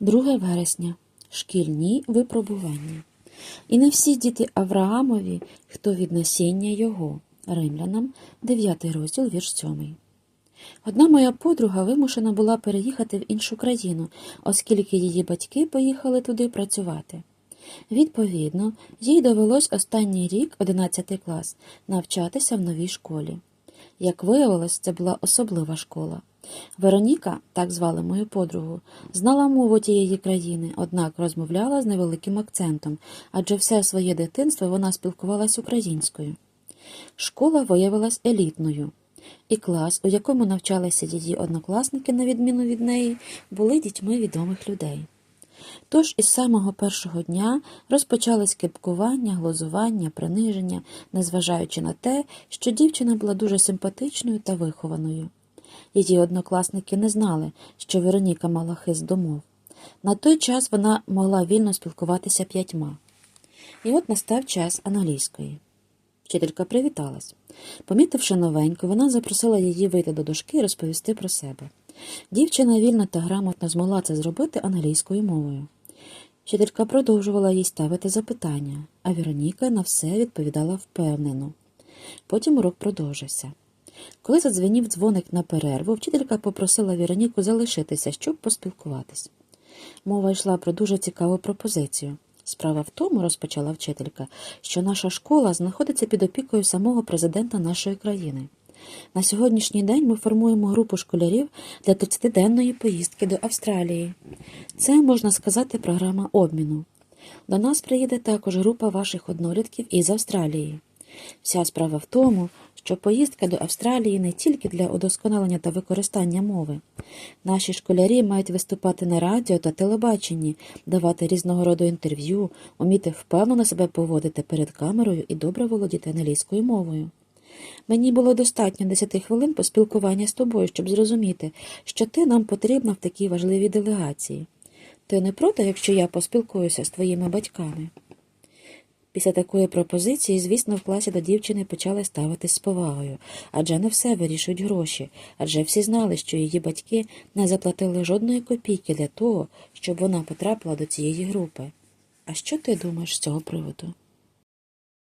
2 вересня. Шкільні випробування. І не всі діти Авраамові, хто від насіння його. Римлянам, 9 розділ, вірш 7. Одна моя подруга вимушена була переїхати в іншу країну, оскільки її батьки поїхали туди працювати. Відповідно, їй довелось останній рік, 11 клас, навчатися в новій школі. Як виявилось, це була особлива школа. Вероніка, так звали мою подругу, знала мову тієї країни, однак розмовляла з невеликим акцентом, адже все своє дитинство вона спілкувалась українською. Школа виявилась елітною, і клас, у якому навчалися її однокласники, на відміну від неї, були дітьми відомих людей. Тож із самого першого дня розпочались кипкування, глузування, приниження, незважаючи на те, що дівчина була дуже симпатичною та вихованою. Її однокласники не знали, що Вероніка мала хист до мов. На той час вона могла вільно спілкуватися п'ятьма. І от настав час англійської. Вчителька привіталась. Помітивши новеньку, вона запросила її вийти до дошки і розповісти про себе. Дівчина вільно та грамотно змогла це зробити англійською мовою. Вчителька продовжувала їй ставити запитання, а Вероніка на все відповідала впевнено. Потім урок продовжився. Коли задзвенів дзвоник на перерву, вчителька попросила Вероніку залишитися, щоб поспілкуватись. Мова йшла про дуже цікаву пропозицію. Справа в тому, розпочала вчителька, що наша школа знаходиться під опікою самого президента нашої країни. На сьогоднішній день ми формуємо групу школярів для 30-денної поїздки до Австралії. Це, можна сказати, програма обміну. До нас приїде також група ваших однолітків із Австралії. Вся справа в тому, що поїздка до Австралії не тільки для удосконалення та використання мови. Наші школярі мають виступати на радіо та телебаченні, давати різного роду інтерв'ю, уміти впевнено себе поводити перед камерою і добре володіти англійською мовою. Мені було достатньо 10 хвилин поспілкування з тобою, щоб зрозуміти, що ти нам потрібна в такій важливій делегації. Ти не проти, якщо я поспілкуюся з твоїми батьками? Після такої пропозиції, звісно, в класі до дівчини почали ставитись з повагою, адже не все вирішують гроші, адже всі знали, що її батьки не заплатили жодної копійки для того, щоб вона потрапила до цієї групи. А що ти думаєш з цього приводу?